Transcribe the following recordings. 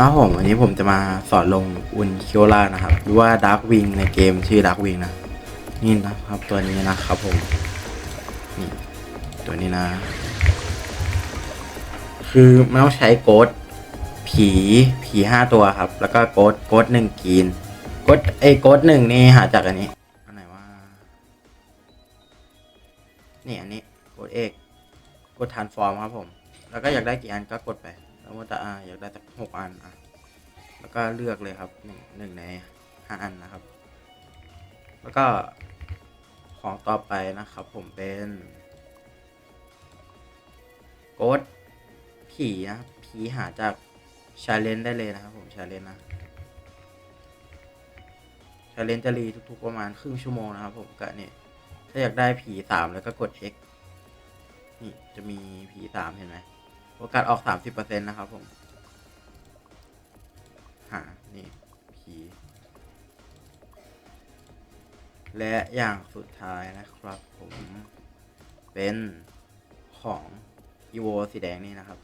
ครับผมวันนี้ผมจะมาสอนลงอุนคิโอล่านะครับ หรือว่าดาร์กวิงในเกมชื่อดาร์กวิงนะ นี่นะครับตัวนี้นะครับผม นี่ตัวนี้นะ คือมันต้องใช้โกดผีผีห้าตัวครับ แล้วก็โกดโกดหนึ่งกีนโกดไอโกดหนึ่งนี่หาจากอันนี้อันไหนว่านี่อันนี้กดเอกกดทานฟอร์มครับผม แล้วก็อยากได้กี่อันก็กดไป แล้วว่าจะอ่าอยากได้สักหกอันอะแล้วก็เลือกเลยครับหนึ่งหนึ่งในห้าอันนะครับ แล้วก็ของต่อไปนะครับ ผมเป็นโกดผีนะผีหาจากชาเลนได้เลยนะครับ ผมชาเลนนะชาเลนจะรีทุกๆประมาณครึ่งชั่วโมงนะครับ ผมก็เนี่ยถ้าอยากได้ผีสามแล้วก็กด X นี่จะมีผีสามเห็นไหม โอกาสออกสามสิบเปอร์เซ็นต์นะครับผม หา นี่ ผี และอย่างสุดท้ายนะครับผม เป็นของอีโวสีแดงนี่นะครับ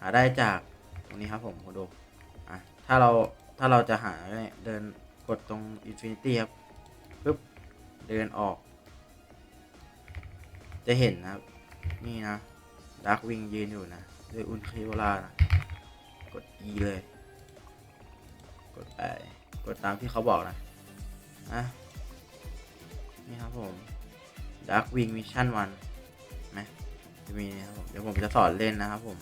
หาได้จากตรงนี้ครับผมคุณดูอะถ้าเราถ้าเราจะหาเดินกดตรง Infinity ครับปึ๊บ เดินออก จะเห็นนะครับ นี่นะดาร์กวิงยืนอยู่นะ ด้วยอุนคิโอล่านะกด E เลย กดไปกดตามที่เขาบอกนะอะนี่ครับผม Dark Wing Mission 1นะจะมีนะครับผม เดี๋ยวผมจะสอนเล่นนะครับผม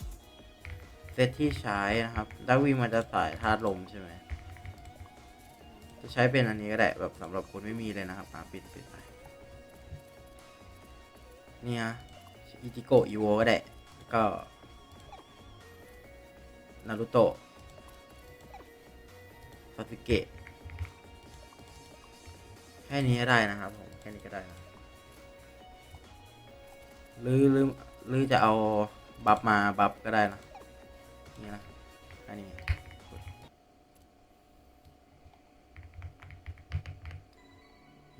เซตที่ใช้นะครับ Dark Wing มันจะสายธาตุลมใช่ไหม จะใช้เป็นอันนี้ก็ได้แบบสำหรับคนไม่มีเลยนะครับอะปิดปิดไปเนี่ยอิจิโกอีโวก็ได้ก็ นารุโตะซาสึเกะแค่นี้ก็ได้นะครับผม แค่นี้ก็ได้นะหรือหรือหรือจะเอาบัฟมาบัฟก็ได้นะนี่นะแค่นี้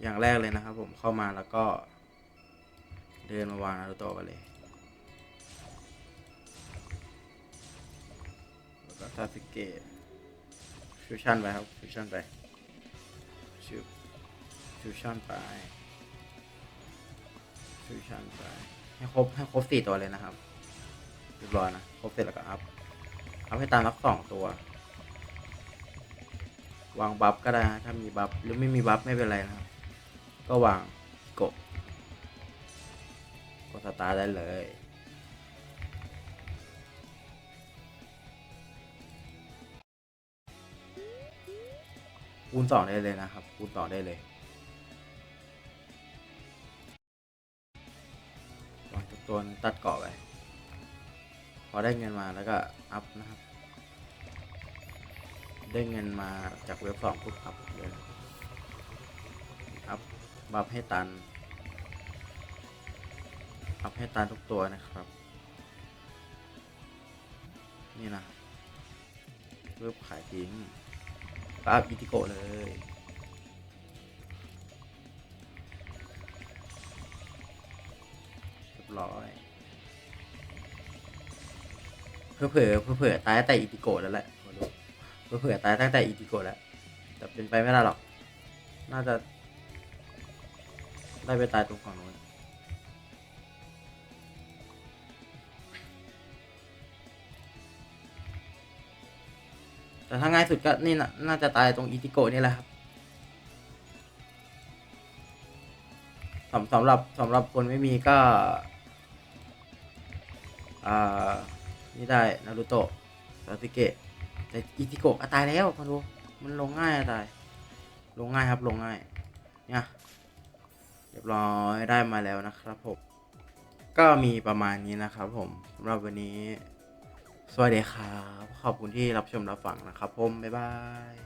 อย่างแรกเลยนะครับผมเข้ามาแล้วก็เดินมาวางนารูโตะกันเลย แล้วก็ซาสึเกะฟิวชั่นไปครับฟิวชั่นไปชิวฟิวชั่นไปฟิวชั่นไปให้ครบให้ครบสี่ตัวเลยนะครับเรียบร้อยนะครบเสร็จแล้วก็อัพอัพให้ตามรักสองตัว วางบัฟก็ได้นะถ้ามีบัฟหรือไม่มีบัฟไม่เป็นไรนะครับ ก็วางกดกดสตาร์ได้เลย คูณสองได้เลยนะครับ คูณสองได้เลยวางตัวตัดเกาะไปพอได้เงินมาแล้วก็อัพนะครับ ได้เงินมาจากเว็บสองปุ๊บอัพเลยอัพบัฟให้ตัน อัพให้ตันทุกตัวนะครับ นี่นะเว็บขายทิ้ง อัพอิติโกะเลยเรียบร้อยเพื่อเผื่อเพื่อเผื่อตายแต่อิติโกะแล้วแหละเพื่อเผื่อตายตั้งแต่อิติโกะแล้วแต่เป็นไปไม่ได้หรอก น่าจะได้ไปตายตรงฝั่งนู้น แต่ถ้าง่ายสุดก็นี่น่าจะตายตรงอิติโกนี่แหละครับสำสำหรับสำหรับคนไม่มีก็ อ่า นี่ได้ นารูโตะซาสึเกะ แต่อิติโกะตายแล้วมาดู มันลงง่ายตาย ลงง่ายครับ ลงง่าย เนี่ย เรียบร้อยได้มาแล้วนะครับผม ก็มีประมาณนี้นะครับผมสำหรับวันนี้ สวัสดีครับ ขอบคุณที่รับชมรับฟังนะครับผม บ๊ายบาย